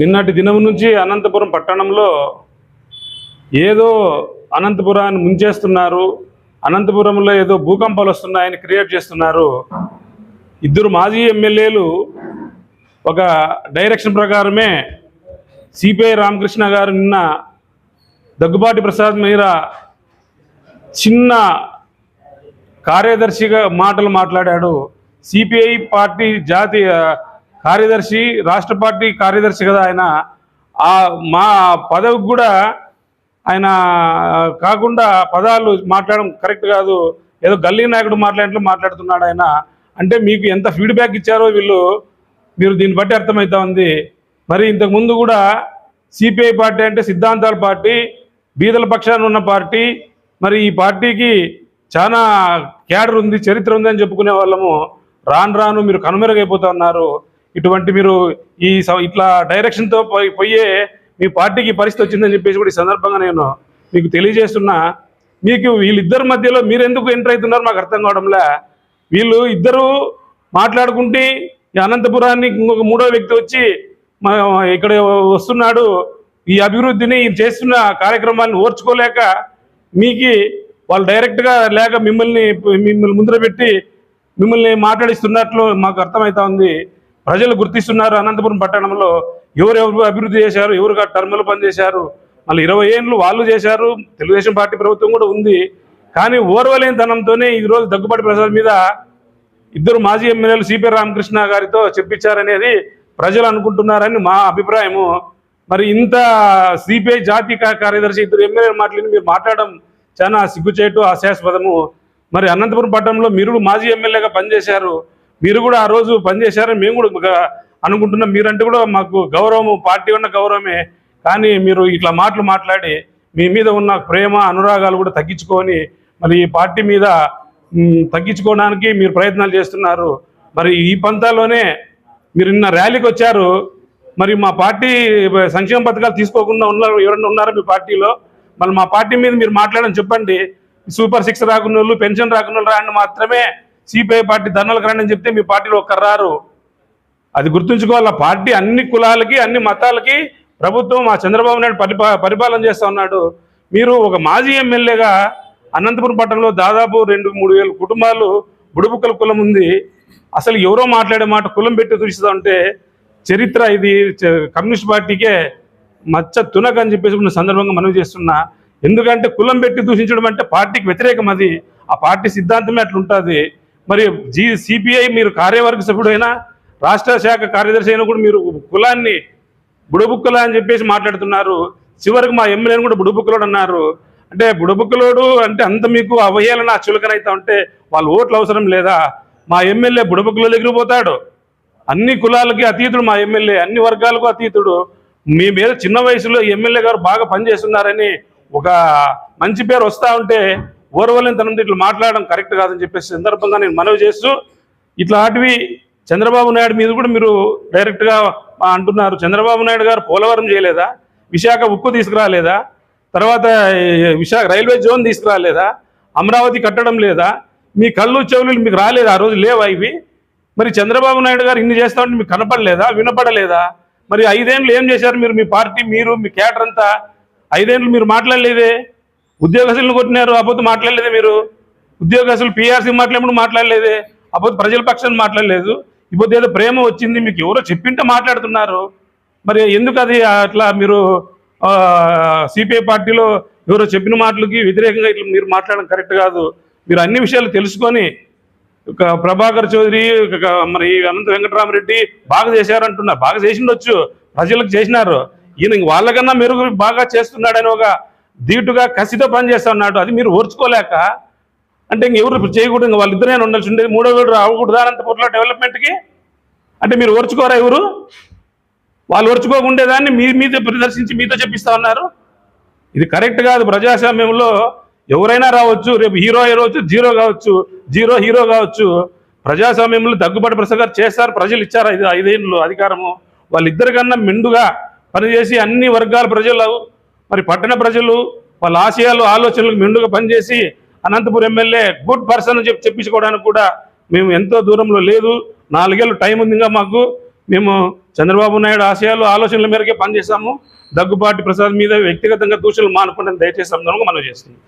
నిన్నటి దినం నుంచి అనంతపురం పట్టణంలో ఏదో అనంతపురాన్ని ముంచేస్తున్నారు అనంతపురంలో ఏదో భూకంపాలు వస్తున్నాయని క్రియేట్ చేస్తున్నారు. ఇద్దరు మాజీ ఎమ్మెల్యేలు ఒక డైరెక్షన్ ప్రకారమే సిపిఐ రామకృష్ణ గారు నిన్న దగ్గుబాటి ప్రసాద్ మీద చిన్న కార్యదర్శిగా మాటలు మాట్లాడాడు. సిపిఐ పార్టీ జాతీయ కార్యదర్శి రాష్ట్ర పార్టీ కార్యదర్శి కదా ఆయన. ఆ మా పదవికి కూడా ఆయన కాకుండా పదాలు మాట్లాడడం కరెక్ట్ కాదు. ఏదో గల్లీ నాయకుడు మాట్లాడినట్లు మాట్లాడుతున్నాడు ఆయన. అంటే మీకు ఎంత ఫీడ్బ్యాక్ ఇచ్చారో వీళ్ళు మీరు దీన్ని బట్టి అర్థమవుతా ఉంది. మరి ఇంతకుముందు కూడా సిపిఐ పార్టీ అంటే సిద్ధాంతాల పార్టీ బీదల పక్షాన ఉన్న పార్టీ మరి ఈ పార్టీకి చాలా క్యాడర్ ఉంది చరిత్ర ఉంది అని చెప్పుకునే వాళ్ళము. రాను రాను మీరు కనుమెరుగైపోతా ఉన్నారు. ఇటువంటి మీరు ఈ స- ఇట్లా డైరెక్షన్తో పోయి- పోయే మీ పార్టీకి పరిస్థితి వచ్చిందని చెప్పేసి కూడా ఈ సందర్భంగా నేను మీకు తెలియజేస్తున్నా. మీకు వీళ్ళిద్దరి మధ్యలో మీరు ఎందుకు ఎంటర్ అవుతున్నారు మాకు అర్థం కావడంలా? వీళ్ళు ఇద్దరు మాట్లాడుకుంటే ఈ అనంతపురాన్ని ఇంకొక మూడో వ్యక్తి వచ్చి మా ఇక్కడ వస్తున్నాడు. ఈ అభివృద్ధిని చేస్తున్న కార్యక్రమాన్ని ఓర్చుకోలేక మీకు వాళ్ళు డైరెక్ట్గా లేక మిమ్మల్ని మిమ్మల్ని ముందర పెట్టి మిమ్మల్ని మాట్లాడిస్తున్నట్లు మాకు అర్థమవుతా ఉంది. ప్రజలు గుర్తిస్తున్నారు అనంతపురం పట్టణంలో. ఎవరెవరు అభివృద్ధి చేశారు ఎవరుగా టర్ములు పనిచేశారు మళ్ళీ ఇరవై ఏళ్ళు వాళ్ళు చేశారు తెలుగుదేశం పార్టీ ప్రభుత్వం కూడా ఉంది. కానీ ఓర్వలేనితనంతోనే ఈరోజు దగ్గుబాటి ప్రసాద్ మీద ఇద్దరు మాజీ ఎమ్మెల్యేలు సిపి రామకృష్ణ గారితో చెప్పించారనేది ప్రజలు అనుకుంటున్నారని మా అభిప్రాయము. మరి ఇంత సిపిఐ జాతీయ కార్యదర్శి ఇద్దరు ఎమ్మెల్యేలు మాట్లాడి మీరు మాట్లాడడం చాలా సిగ్గుచేటు హాస్యాస్పదము. మరి అనంతపురం పట్టణంలో మీరు మాజీ ఎమ్మెల్యేగా పనిచేశారు. మీరు కూడా ఆ రోజు పనిచేశారని మేము కూడా అనుకుంటున్నాం. మీరంటే కూడా మాకు గౌరవము పార్టీ ఉన్న గౌరవమే. కానీ మీరు ఇట్లా మాటలు మాట్లాడి మీ మీద ఉన్న ప్రేమ అనురాగాలు కూడా తగ్గించుకొని మరి ఈ పార్టీ మీద తగ్గించుకోవడానికి మీరు ప్రయత్నాలు చేస్తున్నారు. మరి ఈ పంతాలోనే మీరు నిన్న ర్యాలీకి వచ్చారు. మరి మా పార్టీ సంక్షేమ పథకాలు తీసుకోకుండా ఉన్నారు. ఎవరన్నా ఉన్నారా మీ పార్టీలో? మరి మా పార్టీ మీద మీరు మాట్లాడని చెప్పండి. సూపర్ సిక్స్ రాకున్న వాళ్ళు పెన్షన్ రాకున్న వాళ్ళు రాండి మాత్రమే. సిపిఐ పార్టీ ధర్నాలకు రండి అని చెప్తే మీ పార్టీలో ఒక్కర్రారు అది గుర్తుంచుకోవాలి? ఆ పార్టీ అన్ని కులాలకి అన్ని మతాలకి ప్రభుత్వం ఆ చంద్రబాబు నాయుడు పరిపా పరిపాలన చేస్తా ఉన్నాడు. మీరు ఒక మాజీ ఎమ్మెల్యేగా అనంతపురం పట్టణంలో దాదాపు రెండు మూడు వేల కుటుంబాలు బుడుబుక్కల కులం ఉంది. అసలు ఎవరో మాట్లాడే మాట కులం పెట్టి చూస్తా ఉంటే చరిత్ర ఇది. చ- కమ్యూనిస్ట్ పార్టీకే మచ్చ తునక అని చెప్పేసి సందర్భంగా మనం చేస్తున్నా. ఎందుకంటే కులం పెట్టి దూషించడం అంటే పార్టీకి వ్యతిరేకం అది. ఆ పార్టీ సిద్ధాంతమే అట్లుంటుంది. మరి జీ సిపిఐ మీరు కార్యవర్గ సభ్యుడైనా రాష్ట్ర శాఖ కార్యదర్శి అయినా కూడా మీరు కులాన్ని బుడబుక్కల అని చెప్పేసి మాట్లాడుతున్నారు. చివరికి మా ఎమ్మెల్యేని కూడా బుడబుక్కలోడు అన్నారు. అంటే బుడబుక్కలోడు అంటే అంత మీకు అవహేళన అవుతా ఉంటే వాళ్ళు ఓట్లు అవసరం లేదా? మా ఎమ్మెల్యే బుడబుక్కల దగ్గర పోతాడు అన్ని కులాలకి అతీతుడు మా ఎమ్మెల్యే అన్ని వర్గాలకు అతీతుడు. మీ మీద చిన్న వయసులో ఎమ్మెల్యే గారు బాగా పనిచేస్తున్నారని ఒక మంచి పేరు వస్తూ ఉంటే ఓర్వలేని తనంతో ఇట్లా మాట్లాడడం కరెక్ట్ కాదని చెప్పేసి సందర్భంగా నేను మనవి చేస్తూ ఇట్లాంటివి చంద్రబాబు నాయుడు మీద కూడా మీరు డైరెక్ట్గా అంటున్నారు. చంద్రబాబు నాయుడు గారు పోలవరం చేయలేదా? విశాఖ ఉక్కు తీసుకురాలేదా? తర్వాత విశాఖ రైల్వే జోన్ తీసుకురాలేదా? అమరావతి కట్టడం లేదా? మీ కళ్ళు చెవులు మీకు రాలేదు? ఆ రోజు లేవా ఇవి? మరి చంద్రబాబు నాయుడు గారు ఇన్ని చేస్తా ఉంటే మీకు కనపడలేదా? వినపడలేదా? మరి ఐదేళ్ళు ఏం చేశారు మీరు? మీ పార్టీ మీరు మీ కేటర్ అంతా ఐదేళ్ళు మీరు మాట్లాడలేదే? ఉద్యోగస్తులను కొట్టినారు అపోతే మాట్లాడలేదే మీరు. ఉద్యోగస్తులు పీఆర్సీ మాట్లాడినప్పుడు మాట్లాడలేదే అపోతే ప్రజల పక్షాన్ని మాట్లాడలేదు. ఇప్పుడు ఏదో ప్రేమ వచ్చింది మీకు ఎవరో చెప్పింటే మాట్లాడుతున్నారు. మరి ఎందుకు అది అట్లా మీరు సిపిఐ పార్టీలో ఎవరో చెప్పిన మాటలకి వ్యతిరేకంగా ఇట్లా మీరు మాట్లాడడం కరెక్ట్ కాదు. మీరు అన్ని విషయాలు తెలుసుకొని ఒక ప్రభాకర్ చౌదరి మరి అనంత వెంకటరామరెడ్డి బాగా చేశారంటున్నారు. బాగా చేసిండొచ్చు. ప్రజలకు చేసినారు. ఈయన వాళ్ళకన్నా మెరుగు బాగా చేస్తున్నాడని ఒక ధీటుగా కసితో పనిచేస్తా ఉన్నాడు. అది మీరు ఓర్చుకోలేక అంటే ఇంక ఎవరు ఇప్పుడు చేయకూడదు వాళ్ళిద్దరే ఉండాల్సి ఉండేది. మూడో వేడు రావకూడదు అనంతపురంలో డెవలప్మెంట్కి. అంటే మీరు ఓర్చుకోరా ఎవరు? వాళ్ళు ఓర్చుకోకుండేదాన్ని మీ మీతో ప్రదర్శించి మీతో చెప్పిస్తా ఉన్నారు. ఇది కరెక్ట్ కాదు. ప్రజాస్వామ్యంలో ఎవరైనా రావచ్చు. రేపు హీరో అయ్యవచ్చు జీరో కావచ్చు. జీరో హీరో కావచ్చు. ప్రజాస్వామ్యంలో దగ్గుబాటు ప్రసంగారు చేస్తారు. ప్రజలు ఇచ్చారు? ఐదు ఐదేళ్ళు అధికారము. వాళ్ళిద్దరికన్నా మెండుగా పనిచేసి అన్ని వర్గాల ప్రజలు మరి పట్టణ ప్రజలు వాళ్ళ ఆశయాలు ఆలోచనలకు మెండుగా పనిచేసి అనంతపురం ఎమ్మెల్యే గుడ్ పర్సన్ అని చెప్పి చెప్పించుకోవడానికి కూడా మేము ఎంతో దూరంలో లేదు. నాలుగేళ్ళు టైం ఉంది ఇంకా మాకు. మేము చంద్రబాబు నాయుడు ఆశయాలు ఆలోచనల మేరకే పనిచేశాము. దగ్గుబాటి ప్రసాద్ మీద వ్యక్తిగతంగా దూషణలు మానుకుంటే దయచేసి అందరం మనం చేస్తున్నాం.